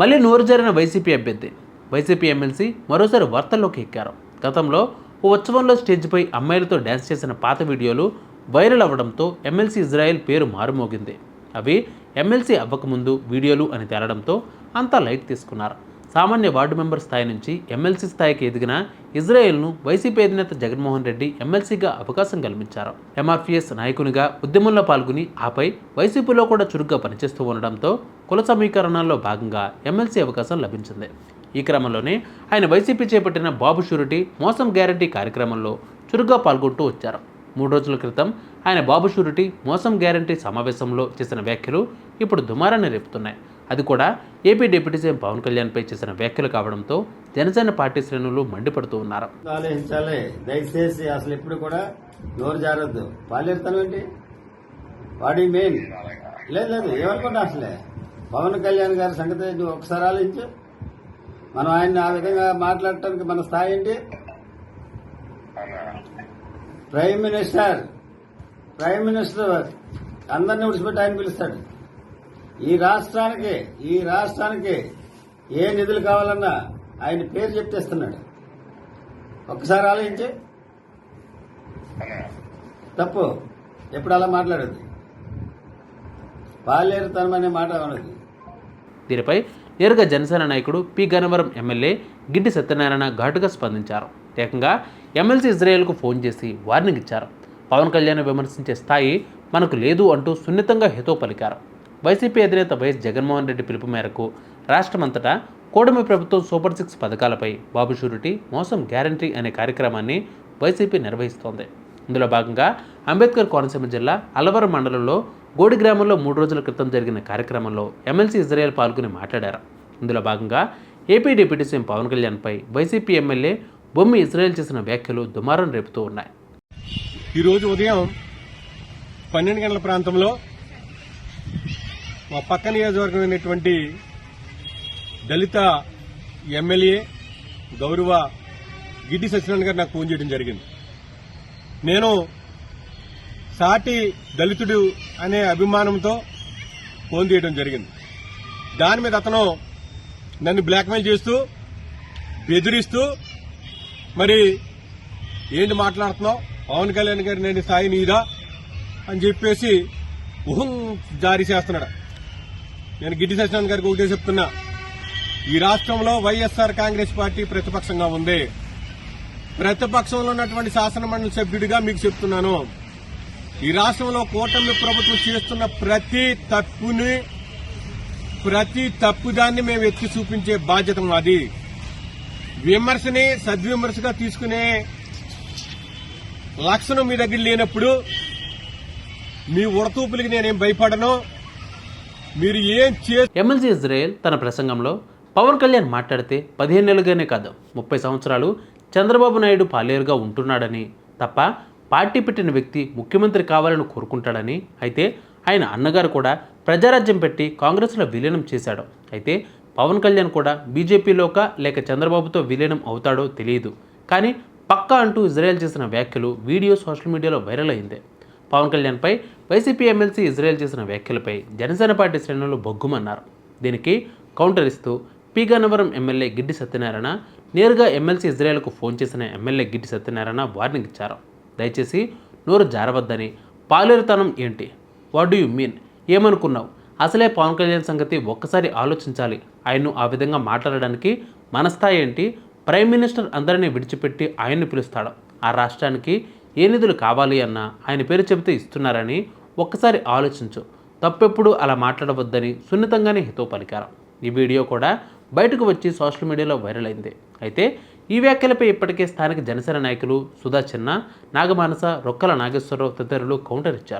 మళ్ళీ నోరు జరిగిన వైసీపీ అభ్యర్థి వైసీపీ ఎమ్మెల్సీ మరోసారి వార్తల్లోకి ఎక్కారు. గతంలో ఓ ఉత్సవంలో స్టేజ్పై అమ్మాయిలతో డ్యాన్స్ చేసిన పాత వీడియోలు వైరల్ అవ్వడంతో ఎమ్మెల్సీ ఇజ్రాయెల్ పేరు మారుమోగింది. అవి ఎమ్మెల్సీ అవ్వకముందు వీడియోలు అని తేలడంతో అంతా లైట్ తీసుకున్నారు. సామాన్య వార్డు మెంబర్ స్థాయి నుంచి ఎమ్మెల్సీ స్థాయికి ఎదిగిన ఇజ్రాయెల్ను వైసీపీ అధినేత జగన్మోహన్ రెడ్డి ఎమ్మెల్సీగా అవకాశం కల్పించారు. ఎంఆర్పీఎస్ నాయకునిగా ఉద్యమంలో పాల్గొని ఆపై వైసీపీలో కూడా చురుగ్గా పనిచేస్తూ ఉండడంతో కుల సమీకరణాల్లో భాగంగా ఎమ్మెల్సీ అవకాశం లభించింది. ఈ క్రమంలోనే ఆయన వైసీపీ చేపట్టిన బాబు షూరిటీ మోసం గ్యారంటీ కార్యక్రమంలో చురుగ్గా పాల్గొంటూ వచ్చారు. మూడు రోజుల క్రితం ఆయన బాబు షూరిటీ మోసం గ్యారంటీ సమావేశంలో చేసిన వ్యాఖ్యలు ఇప్పుడు దుమారాన్ని రేపుతున్నాయి. అది కూడా ఏపీ డిప్యూటీ సీఎం పవన్ కళ్యాణ్పై చేసిన వ్యాఖ్యలు కావడంతో జనసేన పార్టీ శ్రేణులు మండిపడుతూ ఉన్నారు. ఆలోచించాలి దయచేసి అసలు ఎప్పుడు కూడా నోరు జారద్దు. పాలేరుతాను ఏంటి? వాడి మెయిన్. లేదు లేదు ఏమనుకుంటా అసలే? పవన్ కళ్యాణ్ గారి సంగతి నువ్వు ఒకసారి ఆలోచించు. మనం ఆయన్ని ఆ విధంగా మాట్లాడటానికి మన స్థాయి ఏంటి? ప్రైమ్ మినిస్టర్ ప్రైమ్ మినిస్టర్ అందరిని విడిచిపెట్టి ఆయన పిలుస్తాడు. ఈ రాష్ట్రానికి ఈ రాష్ట్రానికి ఏ నిధులు కావాలన్నా ఆయన పేరు చెప్తేస్తున్నాడు ఒక్కసారి ఆలోచించి. తప్పు. ఎప్పుడు అలా మాట్లాడేది పాలేరుతనం అనే మాట ఉన్నది దీనిపై నేరుగా జనసేన నాయకుడు పి గన్నవరం ఎమ్మెల్యే గిడ్డి సత్యనారాయణ ఘాటుగా స్పందించారు. ఏకంగా ఎమ్మెల్సీ ఇజ్రాయెల్కు ఫోన్ చేసి వార్నింగ్ ఇచ్చారు. పవన్ కళ్యాణ్ విమర్శించే స్థాయి మనకు లేదు అంటూ సున్నితంగా హితో పలికారు. వైసీపీ అధినేత వైఎస్ జగన్మోహన్ రెడ్డి పిలుపు మేరకు రాష్ట్రమంతటా కూడమి ప్రభుత్వం సూపర్ సిక్స్ పథకాలపై బాబు షూరిటీ మోసం గ్యారంటీ అనే కార్యక్రమాన్ని వైసీపీ నిర్వహిస్తోంది. ఇందులో భాగంగా అంబేద్కర్ కోనసీమ జిల్లా అలవరం మండలంలో గోడి గ్రామంలో మూడు రోజుల క్రితం జరిగిన కార్యక్రమంలో ఎమ్మెల్సీ ఇజ్రాయెల్ పాల్గొని మాట్లాడారు. ఇందులో భాగంగా ఏపీ డిప్యూటీ సీఎం పవన్ కళ్యాణ్పై వైసీపీ ఎమ్మెల్యే బొమ్మి ఇజ్రాయెల్ చేసిన వ్యాఖ్యలు దుమారం రేపుతూ ఉన్నాయి. ఈరోజు ఉదయం పన్నెండు గంటల ప్రాంతంలో మా పక్క నియోజకవర్గమైనటువంటి దళిత ఎమ్మెల్యే గౌరవ గిడ్డి సత్యనారాయణ గారు నాకు ఫోన్ చేయడం జరిగింది. నేను సాటి దళితుడు అనే అభిమానంతో ఫోన్ చేయడం జరిగింది. దాని మీద అతను నన్ను బ్లాక్మెయిల్ చేస్తూ బెదిరిస్తూ మరి ఏంటి మాట్లాడుతున్నావు? పవన్ కళ్యాణ్ గారి నేను స్థాయి నీదా? అని చెప్పేసి ఊహం జారీ చేస్తున్నాడు. నేను గిడ్డి సత్యనారాయణ గారికి ఒకటే చెప్తున్నా. ఈ రాష్ట్రంలో వైఎస్ఆర్ కాంగ్రెస్ పార్టీ ప్రతిపక్షంగా ఉంది. ప్రతిపక్షంలో ఉన్నటువంటి శాసనమండలి సభ్యుడిగా మీకు చెప్తున్నాను. ఈ రాష్ట్రంలో కూటమి ప్రభుత్వం చేస్తున్న ప్రతి తప్పుని ప్రతి తప్పుదాన్ని మేము ఎత్తి చూపించే బాధ్యత మాది. విమర్శని సద్విమర్శగా తీసుకునే లక్షణం మీ దగ్గర లేనప్పుడు మీ ఉడతూపులకి నేనేం భయపడను. మీరు ఏం చే ఎమ్మెల్సీ ఇజ్రాయెల్ తన ప్రసంగంలో పవన్ కళ్యాణ్ మాట్లాడితే పదిహేను నెలలుగానే కాదు ముప్పై సంవత్సరాలు చంద్రబాబు నాయుడు పాలేరుగా ఉంటున్నాడని తప్ప పార్టీ పెట్టిన వ్యక్తి ముఖ్యమంత్రి కావాలని కోరుకుంటాడని అయితే ఆయన అన్నగారు కూడా ప్రజారాజ్యం పెట్టి కాంగ్రెస్లో విలీనం చేశాడు. అయితే పవన్ కళ్యాణ్ కూడా బీజేపీలోక లేక చంద్రబాబుతో విలీనం అవుతాడో తెలియదు. కానీ పక్కా అంటూ ఇజ్రాయెల్ చేసిన వ్యాఖ్యలు వీడియో సోషల్ మీడియాలో వైరల్ అయింది. పవన్ కళ్యాణ్పై వైసీపీ ఎమ్మెల్సీ ఇజ్రాయెల్ చేసిన వ్యాఖ్యలపై జనసేన పార్టీ శ్రేణులు బొగ్గుమన్నారు. దీనికి కౌంటర్ ఇస్తూ పీగనవరం ఎమ్మెల్యే గిడ్డి సత్యనారాయణ నేరుగా ఎమ్మెల్సీ ఇజ్రాయెల్కు ఫోన్ చేసిన ఎమ్మెల్యే గిడ్డి సత్యనారాయణ వార్నింగ్ ఇచ్చారు. దయచేసి నోరు జారవద్దని. పాలేరుతనం ఏంటి? వాట్ డూ యు మీన్ ఏమనుకున్నావు? అసలే పవన్ కళ్యాణ్ సంగతి ఒక్కసారి ఆలోచించాలి. ఆయన్ను ఆ విధంగా మాట్లాడడానికి మన స్థాయి ఏంటి? ప్రైమ్ మినిస్టర్ అందరినీ విడిచిపెట్టి ఆయన్ని పిలుస్తాడు. ఆ రాష్ట్రానికి ఏ నిధులు కావాలి అన్నా ఆయన పేరు చెబితే ఇస్తున్నారని ఒక్కసారి ఆలోచించు. తప్పెప్పుడు అలా మాట్లాడవద్దని సున్నితంగానే హితో పలికారు. ఈ వీడియో కూడా బయటకు వచ్చి సోషల్ మీడియాలో వైరల్ అయింది. అయితే ఈ వ్యాఖ్యలపై ఇప్పటికే స్థానిక జనసేన నాయకులు సుధా చిన్న నాగమానస రొక్కల నాగేశ్వరరావు తదితరులు కౌంటర్ ఇచ్చారు.